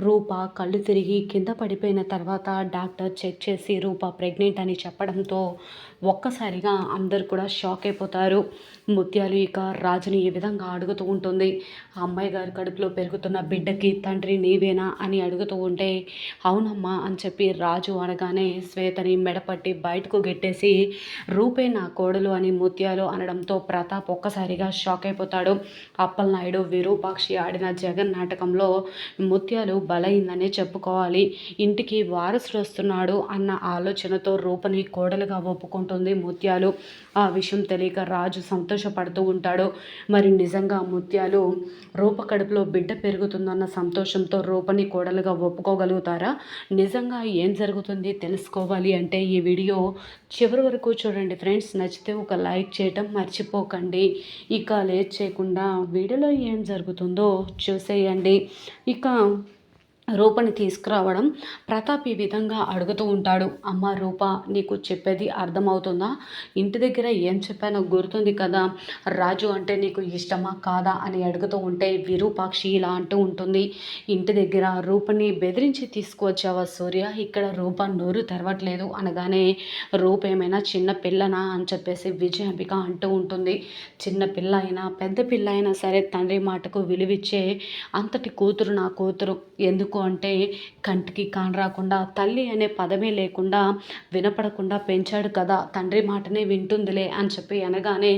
రూప కళ్ళు తిరిగి కింద పడిపోయిన తర్వాత డాక్టర్ చెక్ చేసి రూప ప్రెగ్నెంట్ అని చెప్పడంతో ఒక్కసారిగా అందరు కూడా షాక్ అయిపోతారు. ముత్యాలు ఇక రాజుని ఈ విధంగా అడుగుతూ ఉంటుంది. ఆ అమ్మాయి గారి కడుపులో పెరుగుతున్న బిడ్డకి తండ్రి నీవేనా అని అడుగుతూ ఉంటే అవునమ్మా అని చెప్పి రాజు అనగానే శ్వేతని మెడపట్టి బయటకు గెట్టేసి రూపే నా కోడలు అని ముత్యాలు అనడంతో ప్రతాప్ ఒక్కసారిగా షాక్ అయిపోతాడు. అప్పలనాయుడు విరూపాక్షి ఆడిన జగన్ నాటకంలో ముత్యాలు బలైందనే చెప్పుకోవాలి. ఇంటికి వారసుడు వస్తున్నాడు అన్న ఆలోచనతో రూపని కోడలుగా ఒప్పుకుంటుంది ముత్యాలు. ఆ విషయం తెలియక రాజు సంతోషపడుతూ ఉంటాడు. మరి నిజంగా ముత్యాలు రూప కడుపులో బిడ్డ పెరుగుతుందన్న సంతోషంతో రూపని కోడలుగా ఒప్పుకోగలుగుతారా? నిజంగా ఏం జరుగుతుంది తెలుసుకోవాలి అంటే ఈ వీడియో చివరి వరకు చూడండి ఫ్రెండ్స్. నచ్చితే ఒక లైక్ చేయటం మర్చిపోకండి. ఇక లేట్ చేయకుండా వీడియోలో ఏం జరుగుతుందో చూసేయండి. ఇక రూపని తీసుకురావడం ప్రతాప్ ఈ విధంగా అడుగుతూ ఉంటాడు. అమ్మ రూప నీకు చెప్పేది అర్థమవుతుందా? ఇంటి దగ్గర ఏం చెప్పానో గుర్తుంది కదా. రాజు అంటే నీకు ఇష్టమా కాదా? అని అడుగుతూ ఉంటే విరూపాక్షి ఇలా అంటూ ఉంటుంది. ఇంటి దగ్గర రూపని బెదిరించి తీసుకువచ్చావా సూర్య? ఇక్కడ రూప నోరు తెరవట్లేదు. అనగానే రూప ఏమైనా చిన్న పిల్లనా అని చెప్పేసి విజయాంబిక అంటూ ఉంటుంది. చిన్న పిల్ల అయినా పెద్ద పిల్ల అయినా సరే తండ్రి మాటకు విలువిచ్చే అంతటి కూతురు నా కూతురు. ఎందుకు అంటే కంటికి కానరాకుండా తల్లి అనే పదమే లేకుండా వినపడకుండా పెంచాడు కదా. తండ్రి మాటనే వింటుందిలే అని చెప్పి అనగానే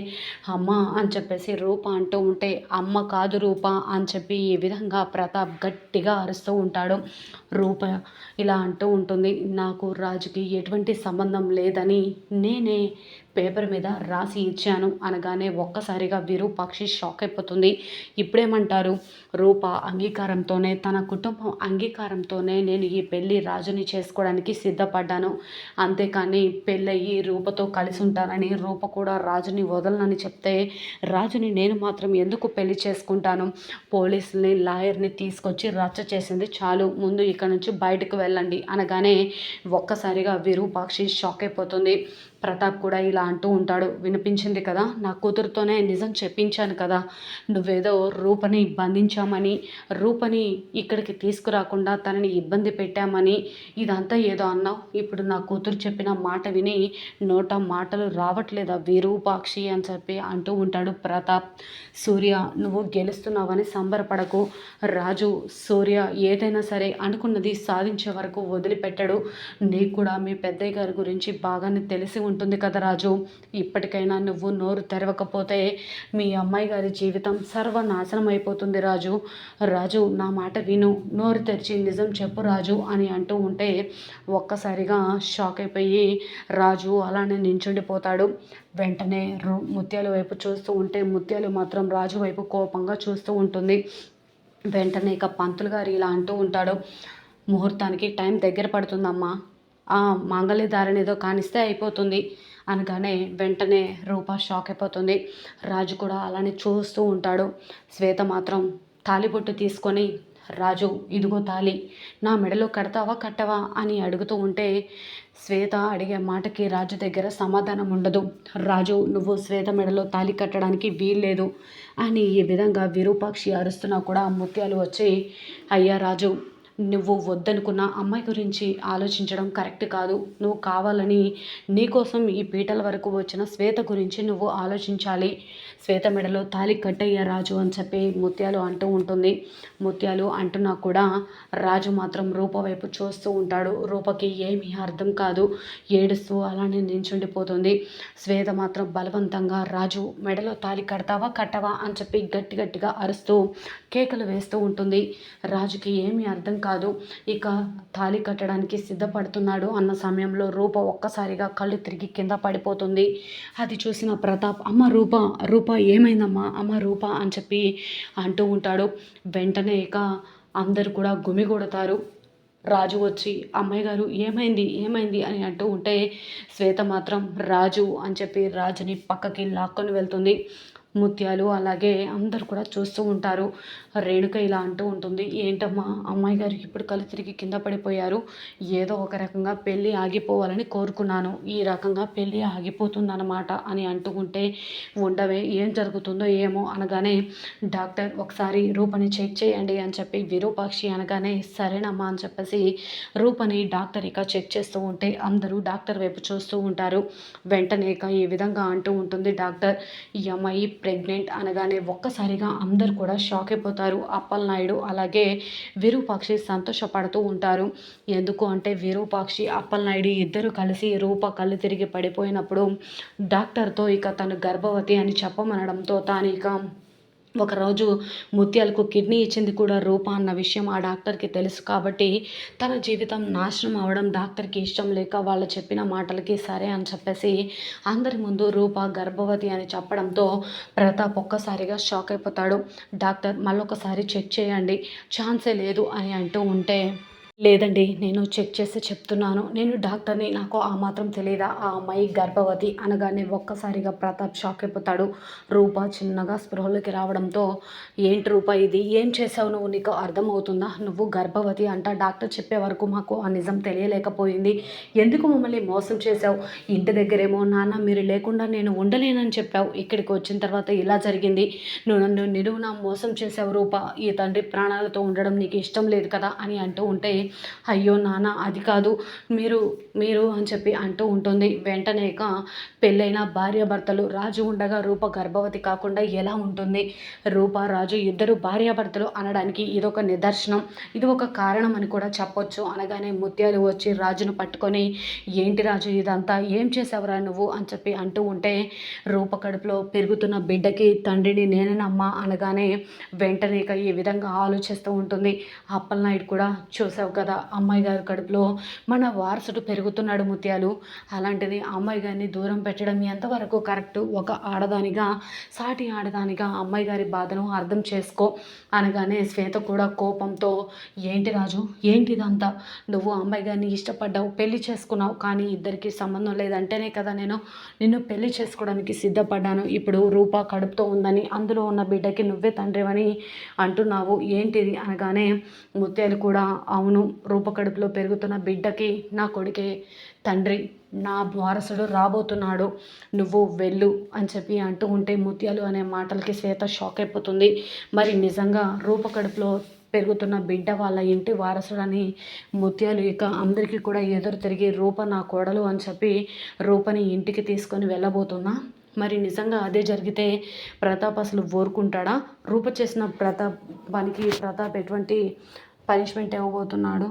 అమ్మ అని చెప్పేసి రూప అంటూ ఉంటే అమ్మ కాదు రూప అని చెప్పి ఈ విధంగా ప్రతాప్ గట్టిగా అరుస్తూ ఉంటాడు. రూప ఇలా అంటూ ఉంటుంది నాకు రాజుకి ఎటువంటి సంబంధం లేదని నేనే పేపర్ మీద రాసి ఇచ్చాను అనగానే ఒక్కసారిగా విరూపాక్షి షాక్ అయిపోతుంది. ఇప్పుడేమంటారు? రూప అంగీకారంతోనే తన కుటుంబం అంగీకారంతోనే నేను ఈ పెళ్ళి రాజుని చేసుకోవడానికి సిద్ధపడ్డాను. అంతేకాని పెళ్ళయ్యి రూపతో కలిసి ఉంటానని రూప కూడా రాజుని వదలనని చెప్తే రాజుని నేను మాత్రం ఎందుకు పెళ్ళి చేసుకుంటాను? పోలీసుని లాయర్ని తీసుకొచ్చి రచ్చ చేసింది చాలు ముందు ఇక్కడ నుంచి బయటకు వెళ్ళండి అనగానే ఒక్కసారిగా విరూపాక్షి షాక్ అయిపోతుంది. ప్రతాప్ కూడా ఇలా అంటూ ఉంటాడు. వినిపించింది కదా? నా కూతురుతోనే నిజం చెప్పించాను కదా. నువ్వేదో రూపని బంధించామని రూపని ఇక్కడికి తీసుకురాకుండా తనని ఇబ్బంది పెట్టామని ఇదంతా ఏదో అన్నావు? ఇప్పుడు నా కూతురు చెప్పిన మాట విని నోట మాటలు రావట్లేదా విరూపాక్షి అని చెప్పి అంటూ ఉంటాడు ప్రతాప్. సూర్య నువ్వు గెలుస్తున్నావని సంబరపడకు. రాజు సూర్య ఏదైనా సరే అనుకున్నది సాధించే వరకు వదిలిపెట్టాడు. నీకు కూడా మీ పెద్దయ్య గారి గురించి బాగానే తెలిసి ఉంటుంది కదా రాజు. ఇప్పటికైనా నువ్వు నోరు తెరవకపోతే మీ అమ్మాయి గారి జీవితం సర్వనాశనం అయిపోతుంది రాజు. రాజు నా మాట విను. నోరు తెరిచి నిజం చెప్పు రాజు అని అంటూ ఉంటే ఒక్కసారిగా షాక్ అయిపోయి రాజు అలానే నించుండిపోతాడు. వెంటనే ముత్యాల వైపు చూస్తూ ఉంటే ముత్యాలు మాత్రం రాజు వైపు కోపంగా చూస్తూ ఉంటుంది. వెంటనే ఇక పంతులు గారు ఇలా అంటూ ఉంటాడు. ముహూర్తానికి టైం దగ్గర పడుతుందమ్మా. మాంగళ్యధారణ ఏదో కానిస్తే అయిపోతుంది. అనగానే వెంటనే రూప షాక్ అయిపోతుంది. రాజు కూడా అలానే చూస్తూ ఉంటాడు. శ్వేత మాత్రం తాలిబొట్టు తీసుకొని రాజు ఇదిగో తాలి నా మెడలో కడతావా కట్టవా? అని అడుగుతూ ఉంటే శ్వేత అడిగే మాటకి రాజు దగ్గర సమాధానం ఉండదు. రాజు నువ్వు శ్వేత మెడలో తాలి కట్టడానికి వీల్లేదు అని ఈ విధంగా విరూపాక్షి అరుస్తున్నా కూడా ముత్యాలు వచ్చి అయ్యా రాజు నువ్వు వద్దనుకున్న అమ్మాయి గురించి ఆలోచించడం కరెక్ట్ కాదు. నువ్వు కావాలని నీకోసం ఈ పీటల వరకు వచ్చిన శ్వేత గురించి నువ్వు ఆలోచించాలి. శ్వేత మెడలో తాలి కట్టయ్య రాజు అని చెప్పి ముత్యాలు అంటూ ఉంటుంది. ముత్యాలు అంటున్నా కూడా రాజు మాత్రం రూప వైపు చూస్తూ ఉంటాడు. రూపకి ఏమీ అర్థం కాదు. ఏడుస్తూ అలానే నించుండిపోతుంది. శ్వేత మాత్రం బలవంతంగా రాజు మెడలో తాలి కడతావా కట్టవా? అని చెప్పి గట్టి గట్టిగా అరుస్తూ కేకలు వేస్తూ ఉంటుంది. రాజుకి ఏమీ అర్థం కాదు కాదు. ఇక తాళి కట్టడానికి సిద్ధపడుతున్నాడు అన్న సమయంలో రూప ఒక్కసారిగా కళ్ళు తిరిగి కింద పడిపోతుంది. అది చూసిన ప్రతాప్ అమ్మ రూప రూప ఏమైందమ్మా? అమ్మ రూప అని చెప్పి అంటూ ఉంటాడు. వెంటనే ఇక అందరు కూడా గుమిగొడతారు రాజు వచ్చి అమ్మాయి గారు ఏమైంది? ఏమైంది? అని అంటూ ఉంటే శ్వేత మాత్రం రాజు అని చెప్పి రాజుని పక్కకి లాక్కొని వెళ్తుంది. ముత్యాలు అలాగే అందరు కూడా చూస్తూ ఉంటారు. రేణుక ఇలా అంటూ ఉంటుంది ఏంటమ్మా అమ్మాయి గారు ఇప్పుడు కళ్ళు తిరిగి కింద పడిపోయారు. ఏదో ఒక రకంగా పెళ్ళి ఆగిపోవాలని కోరుకున్నాను. ఈ రకంగా పెళ్ళి ఆగిపోతుందన్నమాట అని అంటూ ఉంటే ఉండవే ఏం జరుగుతుందో ఏమో అనగానే డాక్టర్ ఒకసారి రూపని చెక్ చేయండి అని చెప్పి విరూపాక్షి అనగానే సరేనమ్మా అని చెప్పేసి రూపని డాక్టర్ ఇక చెక్ చేస్తూ ఉంటే అందరూ డాక్టర్ వైపు చూస్తూ ఉంటారు. వెంటనే ఇక ఈ విధంగా అంటూ ఉంటుంది డాక్టర్ ఈ అమ్మాయి ప్రెగ్నెంట్ అనగానే ఒక్కసారిగా అందరు కూడా షాక్ అయిపోతారు. అప్పలనాయుడు అలాగే విరూపాక్షి సంతోషపడుతూ ఉంటారు. ఎందుకు అంటే విరూపాక్షి అప్పలనాయుడు ఇద్దరు కలిసి రూప కళ్ళు తిరిగి పడిపోయినప్పుడు డాక్టర్తో ఇక తను గర్భవతి అని చెప్పమనడంతో తాను ఇక ఒకరోజు ముత్యాలకు కిడ్నీ ఇచ్చింది కూడా రూప అన్న విషయం ఆ డాక్టర్కి తెలుసు కాబట్టి తన జీవితం నాశనం అవడం డాక్టర్కి ఇష్టం లేక వాళ్ళు చెప్పిన మాటలకి సరే అని చెప్పేసి అందరి ముందు రూప గర్భవతి అని చెప్పడంతో ప్రతాప్ ఒక్కసారిగా షాక్ అయిపోతాడు. డాక్టర్ మళ్ళొకసారి చెక్ చేయండి. ఛాన్సే లేదు అని అంటూ ఉంటే లేదండి నేను చెక్ చేసి చెప్తున్నాను. నేను డాక్టర్ని నాకు ఆ మాత్రం తెలియదా ఆ అమ్మాయి గర్భవతి అనగానే ఒక్కసారిగా ప్రతాప్ షాక్ అయిపోతాడు రూప చిన్నగా స్పృహలోకి రావడంతో ఏంటి రూప ఇది? ఏం చేసావు నువ్వు? నీకు అర్థమవుతుందా? నువ్వు గర్భవతి అంట డాక్టర్ చెప్పే వరకు మాకు ఆ నిజం తెలియలేకపోయింది. ఎందుకు మమ్మల్ని మోసం చేసావు ఇంటి దగ్గరేమో నాన్న మీరు లేకుండా నేను ఉండలేనని చెప్పావు. ఇక్కడికి వచ్చిన తర్వాత ఇలా జరిగింది. నువ్వు నన్ను నిలువున మోసం చేసావు రూప. ఈ తండ్రి ప్రాణాలతో ఉండడం నీకు ఇష్టం లేదు కదా? అని అంటూ ఉంటే అయ్యో నాన్న అది కాదు. మీరు మీరు అని చెప్పి అంటూ ఉంటుంది. వెంటనేక పెళ్ళైన పెళ్ళైన భార్యాభర్తలు రాజు ఉండగా రూప గర్భవతి కాకుండా ఎలా ఉంటుంది? రూప రాజు ఇద్దరు భార్యాభర్తలు అనడానికి ఇదొక నిదర్శనం. ఇది ఒక కారణం అని కూడా చెప్పొచ్చు. అనగానే ముత్యాలు వచ్చి రాజును పట్టుకొని ఏంటి రాజు ఇదంతా? ఏం చేసావురా నువ్వు? అని చెప్పి అంటూ ఉంటే రూప కడుపులో పెరుగుతున్న బిడ్డకి తండ్రిని నేనేనమ్మా అనగానే వెంటనే ఈ విధంగా ఆలోచిస్తూ ఉంటుంది. అప్పలనాయుడు కూడా చూసావు కదా అమ్మాయి గారి కడుపులో మన వారసుడు పెరుగుతున్నాడు ముత్యాలు. అలాంటిది అమ్మాయి గారిని దూరం పెట్టడం ఎంతవరకు కరెక్ట్? ఒక ఆడదానిగా సాటి ఆడదానిగా అమ్మాయి గారి బాధను అర్థం చేసుకో అనగానే శ్వేత కూడా కోపంతో ఏంటి రాజు? ఏంటిదంతా? నువ్వు అమ్మాయి గారిని ఇష్టపడ్డావు పెళ్ళి చేసుకున్నావు కానీ ఇద్దరికి సంబంధం లేదంటేనే కదా నేను నిన్ను పెళ్ళి చేసుకోవడానికి సిద్ధపడ్డాను. ఇప్పుడు రూపా కడుపుతో ఉందని అందులో ఉన్న బిడ్డకి నువ్వే తండ్రివని అంటున్నావు. ఏంటిది? అనగానే ముత్యాలు కూడా అవును రూపకడుపులో పెరుగుతున్న బిడ్డకి నా కొడుకే తండ్రి నా వారసుడు రాబోతున్నాడు. నువ్వు వెళ్ళు అని చెప్పి అంటూ ఉంటే ముత్యాలు అనే మాటలకి శ్వేత షాక్ అయిపోతుంది. మరి నిజంగా రూపకడుపులో పెరుగుతున్న బిడ్డ వాళ్ళ ఇంటి వారసుడని ముత్యాలు ఇక అందరికీ కూడా ఎదురు తిరిగి రూప నా కోడలు అని చెప్పి రూపని ఇంటికి తీసుకొని వెళ్ళబోతున్నా మరి నిజంగా అదే జరిగితే ప్రతాప్ అసలు ఊరుకుంటాడా? రూప చేసిన ప్రతాప్ వానికి ప్రతాప్ ఎటువంటి పనిష్మెంట్ ఇవ్వబోతున్నాడు.